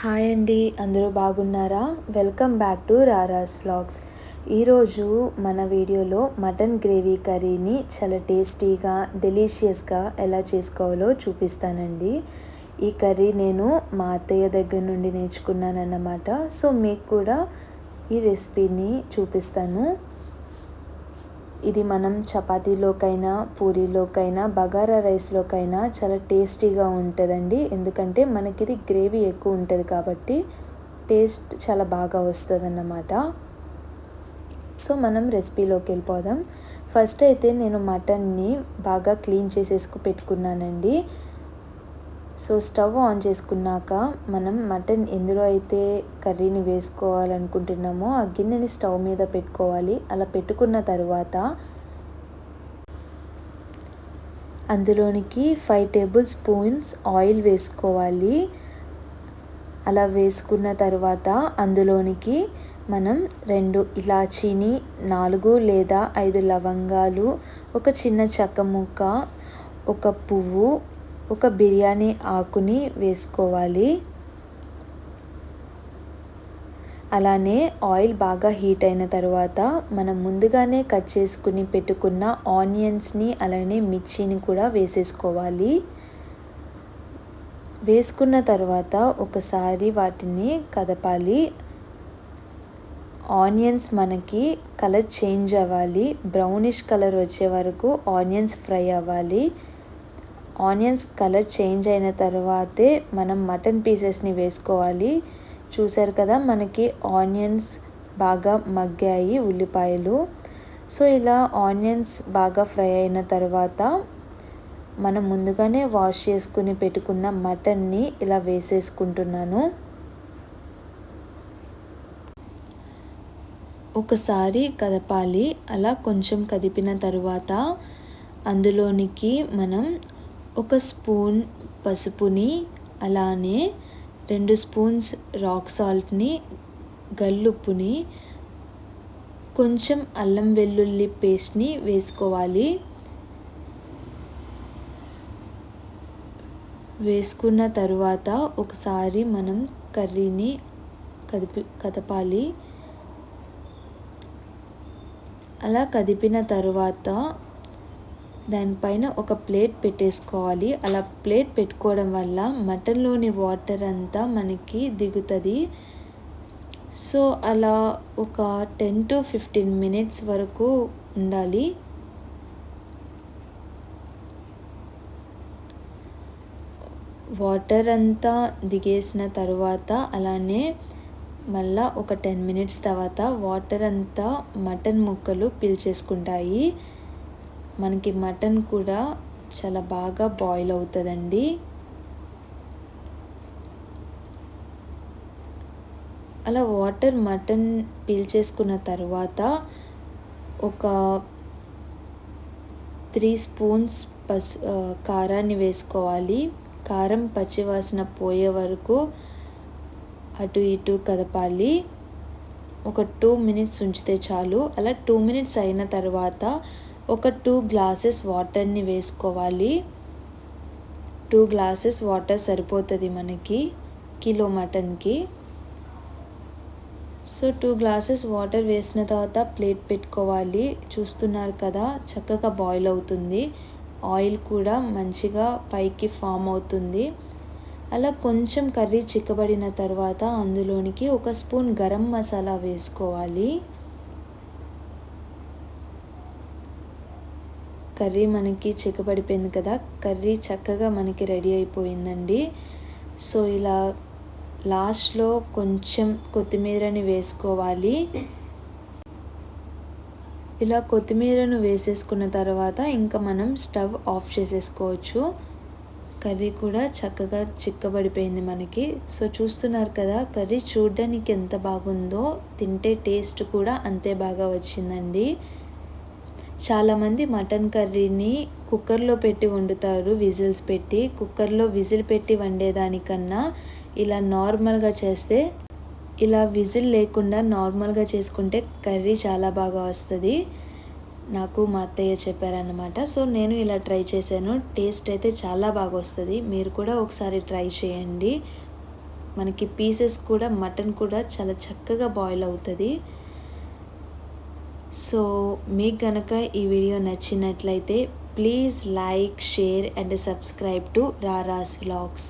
Hi అండి అందరూ బాగున్నారా? Welcome back to Rara's vlogs. ఈరోజు మన వీడియోలో మటన్ గ్రేవీ కర్రీని చాలా టేస్టీగా డెలీషియస్గా ఎలా చేసుకోవాలో చూపిస్తానండి. ఈ కర్రీ నేను మా అత్తయ్య దగ్గర నుండి నేర్చుకున్నానన్నమాట. సో మీకు కూడా ఈ రెసిపీని చూపిస్తాను. ఇది మనం చపాతీలోకైనా పూరీలోకైనా బగారా రైస్లోకైనా చాలా టేస్టీగా ఉంటుందండి. ఎందుకంటే మనకి ఇది గ్రేవీ ఎక్కువ ఉంటుంది కాబట్టి టేస్ట్ చాలా బాగా వస్తుంది అన్నమాట సో మనం రెసిపీలోకి వెళ్ళిపోదాం. ఫస్ట్ అయితే నేను మటన్ని బాగా క్లీన్ చేసేసుకు పెట్టుకున్నానండి. సో స్టవ్ ఆన్ చేసుకున్నాక మనం మటన్ ఎందులో అయితే కర్రీని వేసుకోవాలనుకుంటున్నామో ఆ గిన్నెని స్టవ్ మీద పెట్టుకోవాలి. అలా పెట్టుకున్న తర్వాత అందులోనికి ఫైవ్ టేబుల్ స్పూన్స్ ఆయిల్ వేసుకోవాలి. అలా వేసుకున్న తర్వాత అందులోనికి మనం రెండు ఇలాచీని నాలుగు లేదా ఐదు లవంగాలు ఒక చిన్న చెక్క ముక్క ఒక పువ్వు ఒక బిర్యానీ ఆకుని వేసుకోవాలి. అలానే ఆయిల్ బాగా హీట్ అయిన తర్వాత మనం ముందుగానే కట్ చేసుకుని పెట్టుకున్న ఆనియన్స్ని అలానే మిర్చిని కూడా వేసేసుకోవాలి. వేసుకున్న తర్వాత ఒకసారి వాటిని కదపాలి. ఆనియన్స్ మనకి కలర్ చేంజ్ అవ్వాలి. బ్రౌనిష్ కలర్ వచ్చే వరకు ఆనియన్స్ ఫ్రై అవ్వాలి. ఆనియన్స్ కలర్ చేంజ్ అయిన తర్వాతే మనం మటన్ పీసెస్ని వేసుకోవాలి. చూసారు కదా మనకి ఆనియన్స్ బాగా మగ్గాయి ఉల్లిపాయలు. సో ఇలా ఆనియన్స్ బాగా ఫ్రై అయిన తర్వాత మనం ముందుగానే వాష్ చేసుకుని పెట్టుకున్న మటన్ని ఇలా వేసేసుకుంటున్నాను. ఒకసారి కదపాలి. అలా కొంచెం కదిపిన తర్వాత అందులోనికి మనం ఒక స్పూన్ పసుపుని అలానే రెండు స్పూన్స్ రాక్ సాల్ట్ని గల్లుప్పుని కొంచెం అల్లం వెల్లుల్లి పేస్ట్ని వేసుకోవాలి. వేసుకున్న తరువాత ఒకసారి మనం కర్రీని కదిపి కదపాలి. అలా కదిపిన తరువాత దానిపైన ఒక ప్లేట్ పెట్టేసుకోవాలి. అలా ప్లేట్ పెట్టుకోవడం వల్ల మటన్లోని వాటర్ అంతా మనకి దిగుతుంది. సో అలా ఒక టెన్ టు ఫిఫ్టీన్ మినిట్స్ వరకు ఉండాలి. వాటర్ అంతా దిగేసిన తర్వాత అలానే మళ్ళా ఒక టెన్ మినిట్స్ తర్వాత వాటర్ అంతా మటన్ ముక్కలు పీల్చేసుకుంటాయి. మనకి మటన్ కూడా చాలా బాగా బాయిల్ అవుతుందండి. అలా వాటర్ మటన్ పీల్చేసుకున్న తర్వాత ఒక త్రీ స్పూన్స్ పసు కారాన్ని వేసుకోవాలి. కారం పచ్చివాసన పోయే వరకు అటు ఇటు కదపాలి. ఒక టూ మినిట్స్ ఉంచితే చాలు. అలా టూ మినిట్స్ అయిన తర్వాత ఒక టూ గ్లాసెస్ వాటర్ని వేసుకోవాలి. టూ గ్లాసెస్ వాటర్ సరిపోతుంది మనకి కిలో మటన్కి. సో టూ గ్లాసెస్ వాటర్ వేసిన తర్వాత ప్లేట్ పెట్టుకోవాలి. చూస్తున్నారు కదా చక్కగా బాయిల్ అవుతుంది. ఆయిల్ కూడా మంచిగా పైకి ఫామ్ అవుతుంది. అలా కొంచెం కర్రీ చిక్కబడిన తర్వాత అందులోనికి ఒక స్పూన్ గరం మసాలా వేసుకోవాలి. కర్రీ మనకి చిక్కబడిపోయింది కదా కర్రీ చక్కగా మనకి రెడీ అయిపోయిందండి. సో ఇలా లాస్ట్లో కొంచెం కొత్తిమీరని వేసుకోవాలి. ఇలా కొత్తిమీరను వేసేసుకున్న తర్వాత ఇంకా మనం స్టవ్ ఆఫ్ చేసేసుకోవచ్చు. కర్రీ కూడా చక్కగా చిక్కబడిపోయింది మనకి. సో చూస్తున్నారు కదా కర్రీ చూడడానికి ఎంత బాగుందో తింటే టేస్ట్ కూడా అంతే బాగా వచ్చిందండి. చాలామంది మటన్ కర్రీని కుక్కర్లో పెట్టి వండుతారు విజిల్స్ పెట్టి. కుక్కర్లో విజిల్ పెట్టి వండేదానికన్నా ఇలా నార్మల్గా చేస్తే ఇలా విజిల్ లేకుండా నార్మల్గా చేసుకుంటే కర్రీ చాలా బాగా వస్తుంది. నాకు మా అత్తయ్య చెప్పారనమాట సో నేను ఇలా ట్రై చేశాను. టేస్ట్ అయితే చాలా బాగా వస్తుంది. మీరు కూడా ఒకసారి ట్రై చేయండి. మనకి పీసెస్ కూడా మటన్ కూడా చాలా చక్కగా బాయిల్ అవుతుంది. సో మీకు కనుక ఈ వీడియో నచ్చినట్లయితే please like share and subscribe to Rara's vlogs.